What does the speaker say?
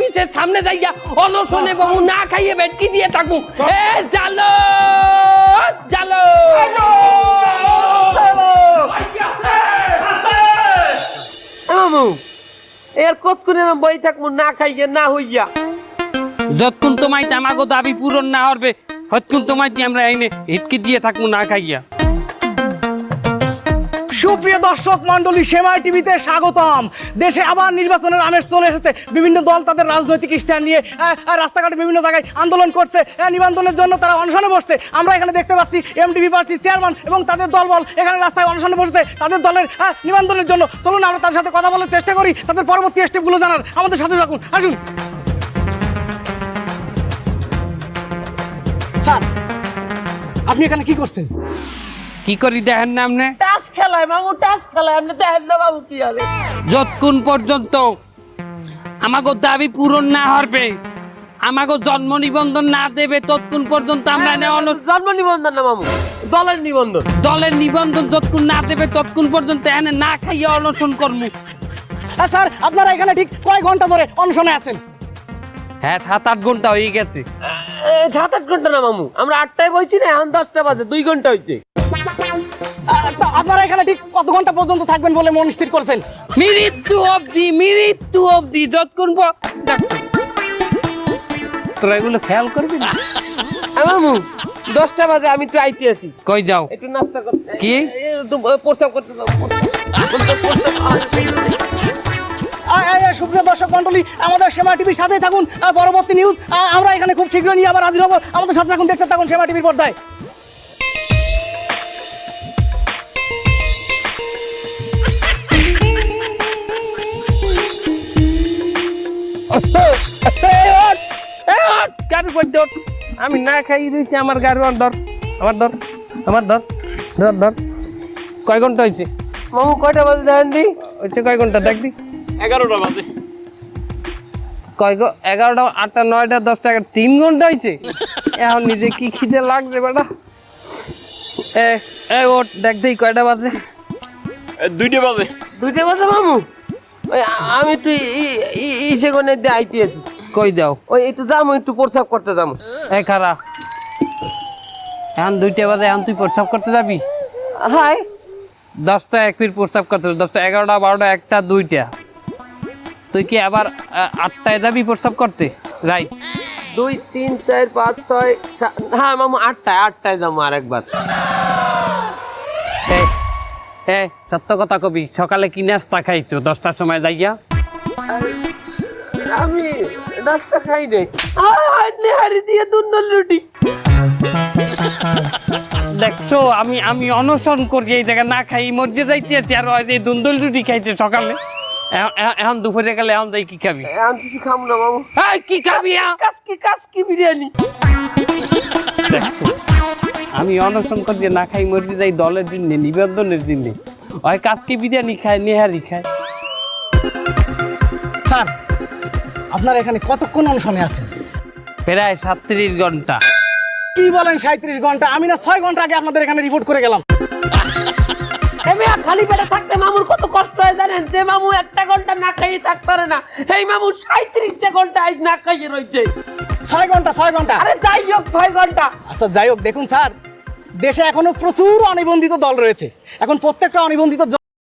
অফিসের সামনে যাইয়া অনশনে বহু। না খাইয়ে বেটকি দিয়ে থাকব এ জালো জালো। মামু এর কতক্ষণে বই থাকব? না খাইয়া না হইয়া। যতক্ষণ তোমায় আমাগো দাবি পূরণ না হবে হতক্ষণ তোমায় আমরা আইনে হিটকি দিয়ে থাকব না খাইয়া। সুপ্রিয় দর্শক মন্ডলী সেমাই টিভিতে স্বাগতম। দেশে আবার নির্বাচনের আমেজ চলে এসেছে। বিভিন্ন দল তাদের রাজনৈতিক স্ট্যান্ড নিয়ে রাস্তাঘাটে বিভিন্ন জায়গায় আন্দোলন করছে। নিবন্ধনের জন্য তারা অনশনে বসছে। আমরা এখানে দেখতে পাচ্ছি এমডিবি পার্টির চেয়ারম্যান এবং তাদের দলবল এখানে রাস্তায় অনশনে বসছে। তাদের দলের নিবন্ধনের জন্য চলুন আমরা তার সাথে কথা বলার চেষ্টা করি। তাদের পরবর্তী স্টেপগুলো জানার আমাদের সাথে থাকুন। আসুন। স্যার আপনি এখানে কি করছেন? কি করি দেখেন না আপনি? টাস খেলায় মামু টাস খেলায় আপনি দেখেন না বাবু কি আরে যতক্ষণ পর্যন্ত আমাগো দাবি পূরণ না হবে আমাগো জন্ম নিবন্ধন না দেবে ততক্ষণ পর্যন্ত আমরা এনে অন- জন্ম নিবন্ধন না মামু। দলের নিবন্ধন। দলের নিবন্ধন যতক্ষণ না দেবে ততক্ষণ পর্যন্ত এনে না খাইয়ে অনশন করব হ্যাঁ স্যার আপনারা এখানে ঠিক কয় ঘণ্টা ধরে অনশনে আছেন? হ্যাঁ সাত আট ঘণ্টা হয়ে গেছে। সাত আট ঘণ্টা না মামু। আমরা আটটায় বইছি না এখন দশটা বাজে দুই ঘণ্টা হইছে। তা আপনারা এখানে ঠিক কত ঘণ্টা পর্যন্ত থাকবেন বলে মন স্থির করেছেন? মৃত্যু অবধি মৃত্যু অবধি যতক্ষণ তোরা এগুলো খেয়াল করবি না? মামু দশটা বাজে আমি একটু আইতে আছি। কই যাও? একটু নাস্তা করতে কি? করতে যাও। সুপ্রিয় দর্শক মন্ডলী আমাদের সেমা টিভির সাথেই থাকুন। পরবর্তী নিউজ আমরা এখানে খুব শীঘ্রই নিয়ে আবার হাজির হব। আমাদের সাথে থাকুন দেখতে থাকুন সেমা টিভির পর্দায়। গাড়ি কই দে, ওঠ। আমি না খাই রয়েছি আমার গাড়ি ধর আমার ধর আমার ধর ধর ধর কয় ঘণ্টা হয়েছে মামু কয়টা বাজে দেখেন দি? হয়েছে কয় ঘণ্টা? দেখ দি। এগারোটা বাজে। কয় গো এগারোটা আটটা নয়টা দশটা এগারো তিন ঘণ্টা হয়েছে এখন নিজে কি খিদে লাগছে বেটা? এ এ ওট দেখ দেই কয়টা বাজে? দুইটা বাজে। দুইটা বাজে মামু? আমি একটু ইসে কোনে দিয়ে আইতে আছি। কই দাও? ওই একটু যাব একটু প্রস্তাব করতে যাব এ খারা। এখন দুইটা বাজে এখন তুই প্রস্রাব করতে যাবি? হাই। দশটা এক মিনিট প্রস্রাব করতে দশটা এগারোটা বারোটা একটা দুইটা। তুই কি আবার আটটায় যাবি প্রস্রাব করতে? রাইট। দুই তিন চার পাঁচ ছয় হ্যাঁ মামু আটটায় আটটায় যাব আর একবার এ সত্য কথা কবি সকালে কি নাস্তা খাইছো? দশটার সময় যাইয়া? আমি নাস্তা খাই নাই। নেহারি দিয়ে দুন্দল রুটি। দেখছ আমি আমি অনশন করি এই জায়গায় না খাই মরজে যাইতে আছি আর ওই যে দুন্দুল রুটি খাইছে সকালে। এখন দুপুরে গেলে এখন যাই কি খাবি? আমি কিছু খাব না মামু এই, কি খাবি? কাসকি কাসকি বিরিয়ানি। দেখছ? আমি অনশন করি যে না খাই মরজে যাই দলের দিন নেই নিবন্ধনের দিন নেই ওই কাজকে বিরিয়ানি খায় নেহারি খায়। স্যার আপনার এখানে কতক্ষণ অনশনে আছেন? প্রায় সাতত্রিশ ঘণ্টা। কি বলেন সাঁত্রিশ ঘণ্টা? আমি না ছয় ঘণ্টা আগে আপনাদের এখানে রিপোর্ট করে গেলাম। এমনি খালি পেটে থাকতে মামুর কত কষ্ট হয় জানেন? যে মামু একটা ঘণ্টা না খাইয়ে থাকতে পারে না এই মামু সাঁত্রিশটা ঘণ্টা আজ না খাইয়ে রয়েছে ছয় ঘণ্টা ছয় ঘণ্টা। আরে যাই হোক ছয় ঘণ্টা। আচ্ছা যাই হোক দেখুন স্যার। দেশে এখনও প্রচুর অনিবন্ধিত দল রয়েছে। এখন প্রত্যেকটা অনিবন্ধিত